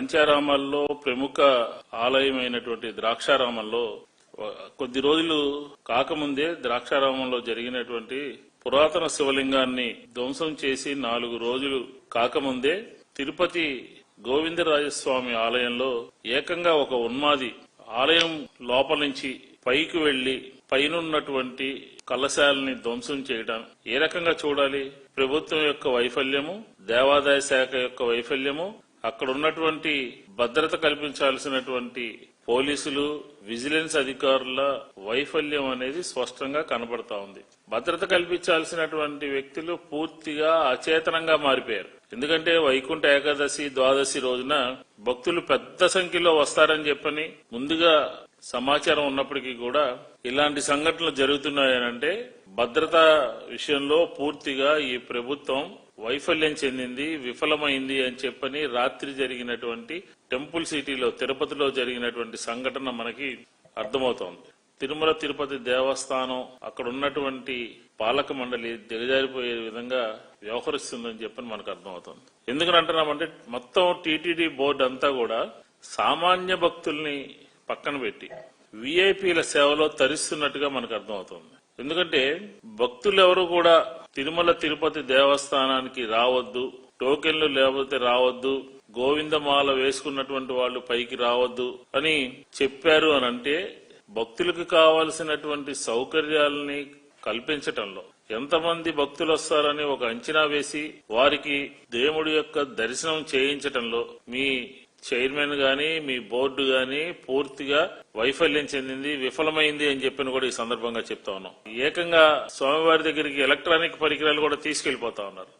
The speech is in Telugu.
పంచారామాల్లో ప్రముఖ ఆలయమైనటువంటి ద్రాక్షారామంలో కొద్ది రోజులు కాకముందే ద్రాక్షారామంలో జరిగినటువంటి పురాతన శివలింగాన్ని ధ్వంసం చేసి నాలుగు రోజులు కాకముందే తిరుపతి గోవిందరాజస్వామి ఆలయంలో ఏకంగా ఒక ఉన్మాది ఆలయం లోపల నుంచి పైకి వెళ్ళి పైనున్నటువంటి కలశాలని ధ్వంసం చేయడం ఏ రకంగా చూడాలి? ప్రభుత్వం యొక్క వైఫల్యము దేవాదాయ శాఖ యొక్క వైఫల్యము అక్కడ ఉన్నటువంటి భద్రత కల్పించాల్సినటువంటి పోలీసులు విజిలెన్స్ అధికారుల వైఫల్యం అనేది స్పష్టంగా కనబడతా ఉంది. భద్రత కల్పించాల్సినటువంటి వ్యక్తులు పూర్తిగా అచేతనంగా మారిపోయారు. ఎందుకంటే వైకుంఠ ఏకాదశి ద్వాదశి రోజున భక్తులు పెద్ద సంఖ్యలో వస్తారని చెప్పని ముందుగా సమాచారం ఉన్నప్పటికీ కూడా ఇలాంటి సంఘటనలు జరుగుతున్నాయనంటే భద్రతా విషయంలో పూర్తిగా ఈ ప్రభుత్వం వైఫల్యం చెందింది విఫలమైంది అని చెప్పని రాత్రి జరిగినటువంటి టెంపుల్ సిటీలో తిరుపతిలో జరిగినటువంటి సంఘటన మనకి అర్థమవుతోంది. తిరుమల తిరుపతి దేవస్థానం అక్కడ ఉన్నటువంటి పాలక మండలి దిగజారిపోయే విధంగా వ్యవహరిస్తుందని చెప్పని మనకు అర్థమవుతుంది. ఎందుకని అంటున్నామంటే మొత్తం టీటీడీ బోర్డు అంతా కూడా సామాన్య భక్తుల్ని పక్కన పెట్టి. విఐపీల సేవలో తరిస్తున్నట్టుగా మనకు అర్థమవుతుంది. ఎందుకంటే భక్తులు ఎవరు కూడా తిరుమల తిరుపతి దేవస్థానానికి రావద్దు టోకెన్లు లేకపోతే రావద్దు గోవిందమాల వేసుకున్నటువంటి వాళ్ళు పైకి రావద్దు అని చెప్పారు అని అంటే భక్తులకు కావలసినటువంటి సౌకర్యాలని కల్పించటంలో. ఎంతమంది భక్తులు వస్తారని ఒక అంచనా వేసి వారికి దేవుడి యొక్క దర్శనం చేయించటంలో మీ చైర్మన్ గాని మీ బోర్డు గాని పూర్తిగా వైఫల్యం చెందింది విఫలమైంది అని చెప్పిన కూడా ఈ సందర్భంగా చెప్తా ఉన్నాం. ఏకంగా స్వామివారి దగ్గరికి ఎలక్ట్రానిక్ పరికరాలు కూడా తీసుకెళ్ళిపోతా ఉన్నారు.